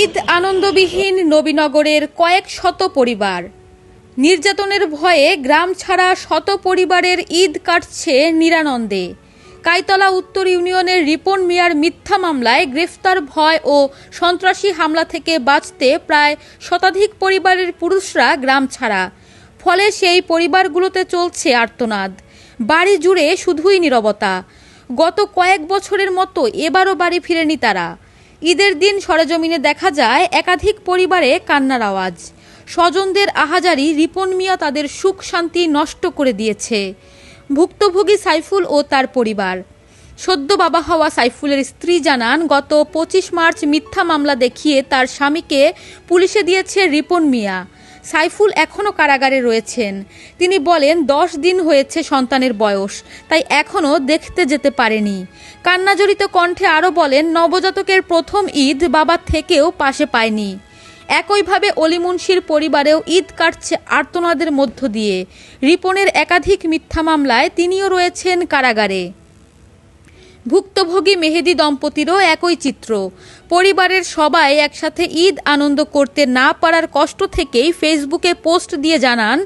ঈদ আনন্দবিহীন নবীনগরের কয়েক শত পরিবার। নির্যাতনের ভয়ে গ্রাম ছাড়া শত পরিবারের ঈদ কাটছে নিরানন্দে। কাইতলা উত্তর ইউনিয়নের রিপন মিয়ার মিথ্যা মামলায় গ্রেফতার ভয় ও সন্ত্রাসী হামলা থেকে বাঁচতে প্রায় শতাধিক পরিবারের পুরুষরা গ্রাম ছাড়া। ফলে সেই পরিবারগুলোতে চলছে আর্তনাদ। বাড়ি জুড়ে শুধুই নীরবতা। গত কয়েক বছরের মতো এবারও বাড়ি ফিরেনি তারা। ঈদের দিন সরেজমিনে দেখা যায় একাধিক পরিবারে কান্নার আওয়াজ। স্বজনদের আহাজারি রিপন মিয়া তাদের সুখ শান্তি নষ্ট করে দিয়েছে। ভুক্তভোগী সাইফুল ও তার পরিবার। সদ্য বাবা হওয়া সাইফুলের স্ত্রী জানান, গত পঁচিশ মার্চ মিথ্যা মামলা দেখিয়ে তার স্বামীকে পুলিশে দিয়েছে রিপন মিয়া। সাইফুল এখনও কারাগারে রয়েছেন। তিনি বলেন, দশ দিন হয়েছে সন্তানের বয়স, তাই এখনও দেখতে যেতে পারেনি। কান্নাজড়িত কণ্ঠে আরও বলেন, নবজাতকের প্রথম ঈদ বাবার থেকেও পাশে পায়নি। একইভাবে অলিমুন্সির পরিবারেও ঈদ কাটছে আর্তনাদের মধ্য দিয়ে। রিপনের একাধিক মিথ্যা মামলায় তিনিও রয়েছেন কারাগারে। ভুক্তভোগী মেহেদি দম্পতিরও একই চিত্র। পরিবারের সবাই একসাথে ঈদ আনন্দ করতে না পারার কষ্ট থেকেই ফেসবুকে পোস্ট দিয়ে জানান,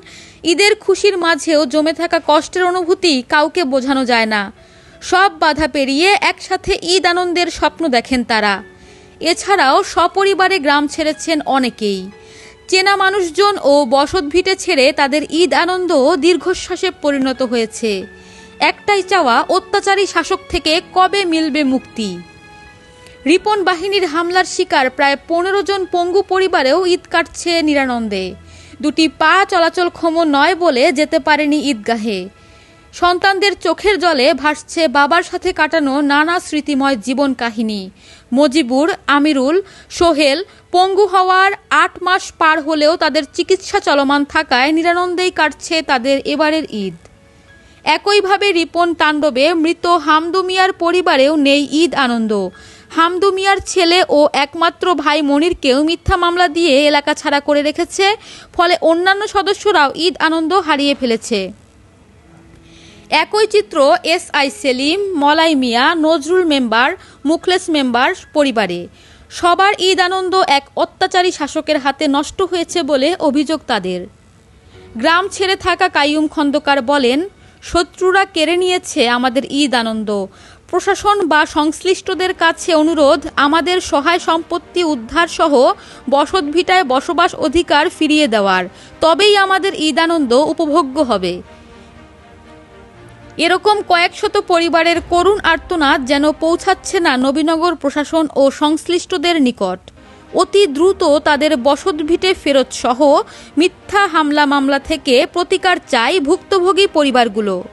ঈদের খুশির মাঝেও জমে থাকা কষ্টের অনুভূতি কাউকে বোঝানো যায় না। সব বাধা পেরিয়ে একসাথে ঈদ আনন্দের স্বপ্ন দেখেন তারা। এছাড়াও সপরিবারে গ্রাম ছেড়েছেন অনেকেই। চেনা মানুষজন ও বসতভিটে ছেড়ে তাদের ঈদ আনন্দ দীর্ঘশ্বাসে পরিণত হয়েছে। একটাই চাওয়া, অত্যাচারী শাসক থেকে কবে মিলবে মুক্তি? রিপন বাহিনীর হামলার শিকার প্রায় পনেরো জন পঙ্গু পরিবারেও ঈদ কাটছে নিরানন্দে। দুটি পা চলাচলক্ষম নয় বলে যেতে পারেনি ঈদগাহে। সন্তানদের চোখের জলে ভাসছে বাবার সাথে কাটানো নানা স্মৃতিময় জীবন কাহিনী। মজিবুর, আমিরুল, সোহেল পঙ্গু হওয়ার আট মাস পার হলেও তাদের চিকিৎসা চলমান থাকায় নিরানন্দেই কাটছে তাদের এবারের ঈদ। একইভাবে রিপন তাণ্ডবে মৃত হামদু মিয়ার পরিবারেও নেই ঈদ আনন্দ। হামদু মিয়ার ছেলে ও একমাত্র ভাই মনিরকেও মিথ্যা মামলা দিয়ে এলাকা ছাড়া করে রেখেছে, ফলে অন্যান্য সদস্যরাও ঈদ আনন্দ হারিয়ে ফেলেছে। একই চিত্র S I Selim, Molai Mia, Nazrul member, Mukhles member পরিবারে। সবার ঈদ আনন্দ এক অত্যাচারী শাসকের হাতে নষ্ট হয়েছে বলে অভিযোগ তাদের। গ্রাম ছেড়ে থাকা কাইয়ুম খন্দকার বলেন শত্রুরা কেড়ে নিয়েছে আমাদের ঈদ আনন্দ। প্রশাসন বা সংশ্লিষ্টদের কাছে অনুরোধ, আমাদের সহায় সম্পত্তি উদ্ধার সহ বসতভিটায় বসবাস অধিকার ফিরিয়ে দেওয়ার। তবেই আমাদের ঈদ আনন্দ উপভোগ্য হবে। এরকম কয়েকশত পরিবারের করুণ আর্তনাদ যেন পৌঁছাচ্ছে না নবীনগর প্রশাসন ও সংশ্লিষ্টদের নিকট। অতি দ্রুত তাদের বসতভিটে ফেরত সহ মিথ্যা হামলা মামলা থেকে প্রতিকার চাই ভুক্তভোগী পরিবারগুলো।